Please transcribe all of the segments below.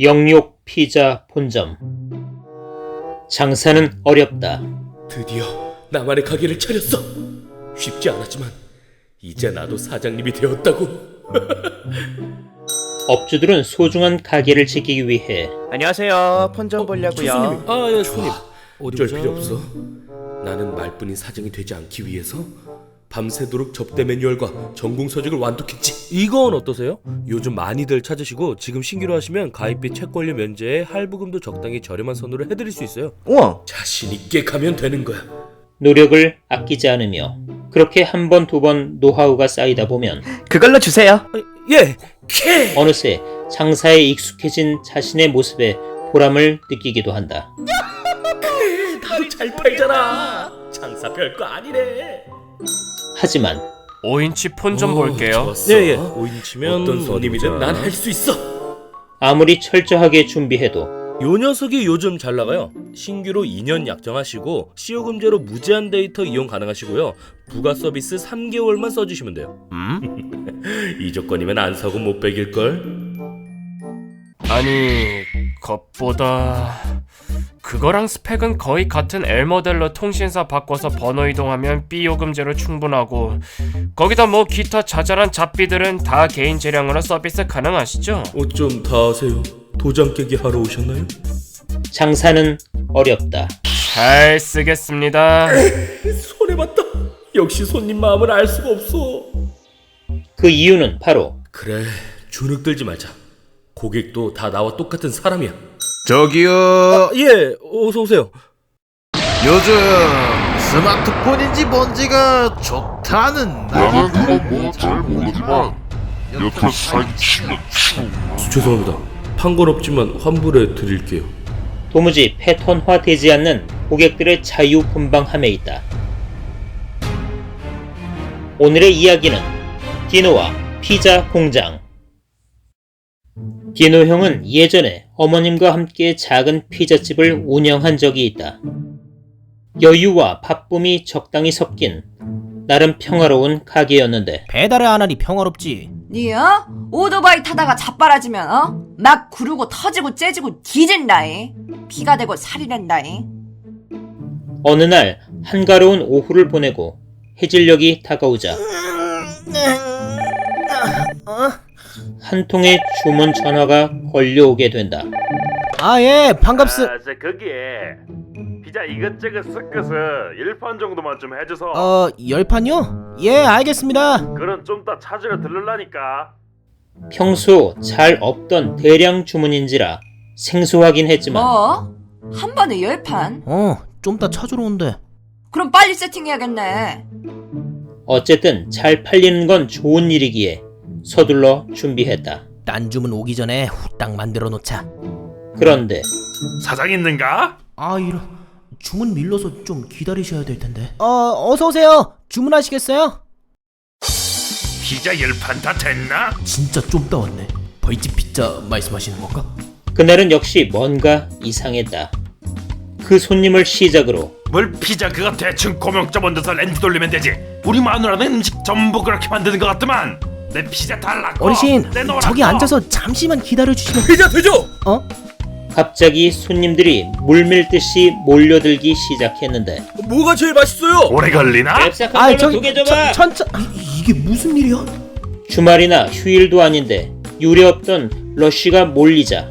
영육 피자 본점. 장사는 어렵다. 드디어 나만의 가게를 차렸어. 쉽지 않았지만 이제 나도 사장님이 되었다고. 업주들은 소중한 가게를 지키기 위해 안녕하세요. 폰좀 보려고요. 아, 예, 손님. 어쩔 필요 없어. 나는 말뿐인 사장이 되지 않기 위해서 밤새도록 접대 매뉴얼과 전공 서적을 완독했지. 이건 어떠세요? 요즘 많이들 찾으시고 지금 신규로 하시면 가입비 채권료 면제에 할부금도 적당히 저렴한 선으로 해드릴 수 있어요. 우와. 자신 있게 가면 되는 거야. 노력을 아끼지 않으며 그렇게 한 번 두 번 노하우가 쌓이다 보면 그걸로 주세요. 예. 캐. 어느새 장사에 익숙해진 자신의 모습에 보람을 느끼기도 한다. 나도 잘 팔잖아. 장사 별거 아니래. 하지만 5인치 폰 좀 볼게요. 예, 예. 5인치면 어떤 손님이든 난 할 수 있어. 아무리 철저하게 준비해도 요 녀석이 요즘 잘 나가요. 신규로 2년 약정하시고 시효금제로 무제한 데이터 이용 가능하시고요. 부가 서비스 3개월만 써주시면 돼요. 음? 이 조건이면 안 사고 못 빼길 걸. 아니, 것보다 그거랑 스펙은 거의 같은 L 모델로 통신사 바꿔서 번호 이동하면 B 요금제로 충분하고 거기다 뭐 기타 자잘한 잡비들은 다 개인 재량으로 서비스 가능하시죠? 옷 좀 다 하세요. 도장 깨기 하러 오셨나요? 장사는 어렵다. 잘 쓰겠습니다. 손해 봤다. 역시 손님 마음을 알 수가 없어. 그 이유는 바로 그래, 주눅 들지 말자. 고객도 다 나와 똑같은 사람이야. 저기요 예, 어서 오세요. 요즘 스마트폰인지 뭔지가 좋다는 나는 그건 뭐 잘 모르지만 여태 사기치면 추 죄송합니다. 판 건 없지만 환불해 드릴게요. 도무지 패턴화되지 않는 고객들의 자유분방함에 있다. 오늘의 이야기는 디노와 피자 공장. 디노 형은 예전에 어머님과 함께 작은 피자집을 운영한 적이 있다. 여유와 바쁨이 적당히 섞인 나름 평화로운 가게였는데 배달을 안 하니 평화롭지. 니 어? 오토바이 타다가 자빠라지면 어? 막 구르고 터지고 째지고 뒤진다이 피가 되고 살이 난다이 어느 날 한가로운 오후를 보내고 해질녘이 다가오자 한 통의 주문 전화가 걸려오게 된다. 아, 예, 반갑스. 아, 저 거기에 피자 이것저것 섞어서 1판 정도만 좀 해줘서 어, 열 판요? 예, 알겠습니다. 그런 좀더 찾으러 들르라니까 평소 잘 없던 대량 주문인지라 생소하긴 했지만 뭐? 한 번에 열 판? 어, 좀 이따 찾으러 온대. 그럼 빨리 세팅해야겠네 어쨌든 잘 팔리는 건 좋은 일이기에 서둘러 준비했다. 딴 주문 오기 전에 후딱 만들어 놓자. 그런데 사장 있는가? 아, 이런. 주문 밀려서 좀 기다리셔야 될 텐데. 어, 어서 오세요. 주문하시겠어요? 피자 10판 다 됐나? 진짜 좀 이따 왔네. 벌집 피자 말씀하시는 건가? 그날은 역시 뭔가 이상했다. 그 손님을 시작으로 뭘 피자 그거 대충 고명점 얹어서 렌즈 돌리면 되지 우리 마누라는 음식 전부 그렇게 만드는 것 같더만 내 피자 달라고 어르신, 내놓으라고. 저기 앉아서 잠시만 기다려 주시면. 피자 되죠? 어? 갑자기 손님들이 물밀듯이 몰려들기 시작했는데 뭐가 제일 맛있어요? 오래 걸리나? 랩삭한 아, 걸로 저기 두개 줘봐. 천, 천, 이, 이게 무슨 일이야? 주말이나 휴일도 아닌데 유례없던 러쉬가 몰리자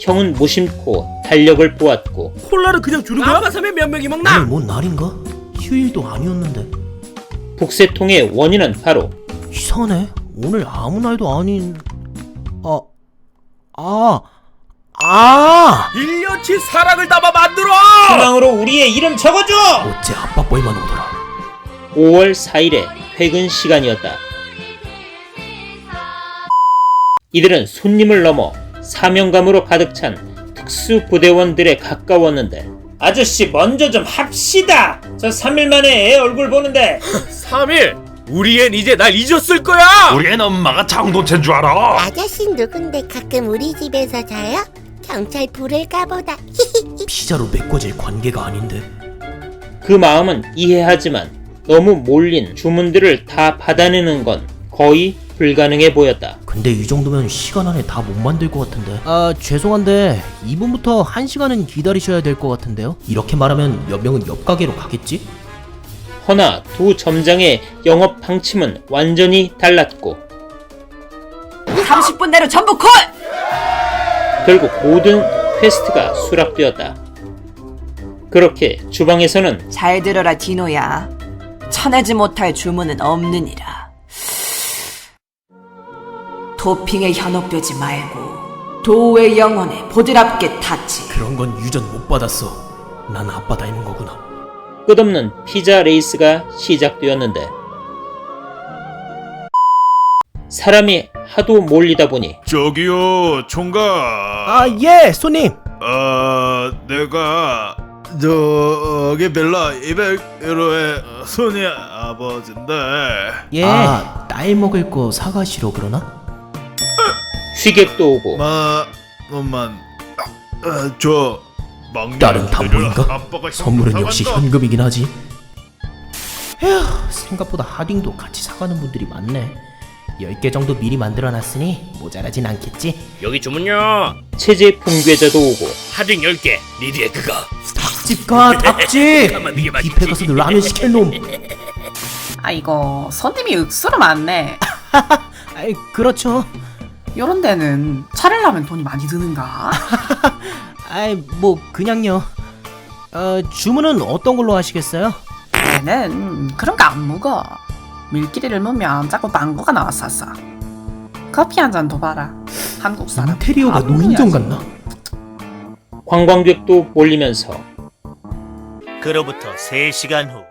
형은 무심코 달력을 보았고 콜라를 그냥 주는 거야? 아까 사면 몇 명이 먹나? 오늘 뭔 날인가? 휴일도 아니었는데. 북새통의 원인은 바로 이상하네. 오늘 아무 날도 아닌. 아, 아, 아! 1년치 사랑을 담아 만들어! 희망으로 우리의 이름 적어줘! 어째 아빠뻘만 오더라. 5월 4일에 퇴근 시간이었다. 이들은 손님을 넘어 사명감으로 가득 찬 특수부대원들에 가까웠는데 아저씨 먼저 좀 합시다! 저 3일 만에 애 얼굴 보는데 3일! 우리 앤 이제 날 잊었을 거야! 우리 앤 엄마가 장동체인 줄 알아 아저씨 누군데 가끔 우리 집에서 자요? 경찰 부를까 보다. 피자로 메꿔질 관계가 아닌데. 그 마음은 이해하지만 너무 몰린 주문들을 다 받아내는 건 거의 불가능해 보였다. 근데 이 정도면 시간 안에 다 못 만들 것 같은데 아 죄송한데 이분부터 한 시간은 기다리셔야 될 것 같은데요 이렇게 말하면 몇 명은 옆 가게로 가겠지? 허나 두 점장의 영업 방침은 완전히 달랐고 30분 내로 전부 콜! 결국 모든 퀘스트가 수락되었다. 그렇게 주방에서는 잘 들어라 디노야. 쳐내지 못할 주문은 없느니라. 도핑에 현혹되지 말고 도의 영혼에 보드랍게 닿지. 그런 건 유전 못 받았어 난 아빠 닮은 거구나 끝없는 피자 레이스가 시작되었는데 사람이 하도 몰리다 보니 저기요 총각 아 예 손님 아 내가 저기 벨라 200유로의 손이 아버지인데 예. 아, 딸 먹을 거 사가시러 그러나? 취객도 오고 아, 저 막내 딸은 다 아들이라 뭐인가? 아빠가 선물은 역시. 현금이긴 하지. 에휴, 생각보다 하딩도 같이 사가는 분들이 많네. 10개 정도 미리 만들어놨으니 모자라진 않겠지? 여기 주문요. 체제 풍괴자도 오고 하딩 10개. 리디의 그거. 닭집 가, 닭집! 가만 이게 맞지? 뷔페 가서 너 라면 시킬 놈. 아이고 손님이 억수로 많네 아이, 그렇죠. 요런 데는 차리려면 돈이 많이 드는가? 아이, 뭐, 그냥요. 어, 주문은 어떤 걸로 하시겠어요? 얘는 그런 거 안 먹어 밀키리를 먹으면 자꾸 망고가 나왔었어 커피 한 잔 더 봐라 한국 사람 인테리어가 다 노인정 먹어야지. 같나? 관광객도 몰리면서 그로부터 3시간 후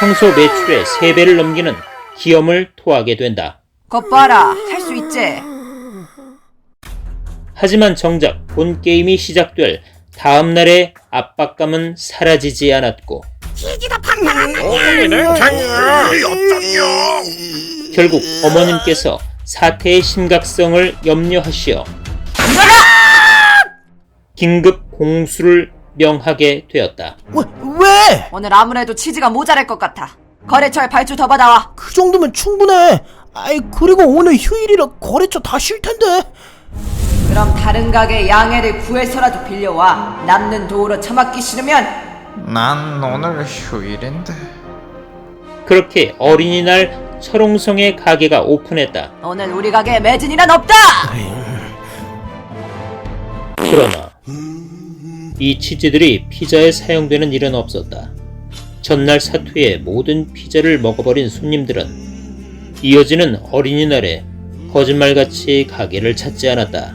평소 매출의 3배를 넘기는 기염을 토하게 된다. 것 봐라. 할 수 있지? 하지만 정작 본 게임이 시작될 다음 날의 압박감은 사라지지 않았고 결국 어머님께서 사태의 심각성을 염려하시어 긴급 공수를 명하게 되었다. 왜, 왜? 오늘 아무래도 치즈가 모자랄 것 같아. 거래처에 발주 더 받아와. 그 정도면 충분해. 아이, 그리고 오늘 휴일이라 거래처 다 쉴 텐데. 그럼 다른 가게 양해를 구해서라도 빌려와. 남는 도우로 처맞기 싫으면 난 오늘 휴일인데 그렇게 어린이날 철옹성의 가게가 오픈했다. 오늘 우리 가게에 매진이란 없다. 그러나 이 치즈들이 피자에 사용되는 일은 없었다. 전날 사투에 모든 피자를 먹어버린 손님들은 이어지는 어린이날에 거짓말같이 가게를 찾지 않았다.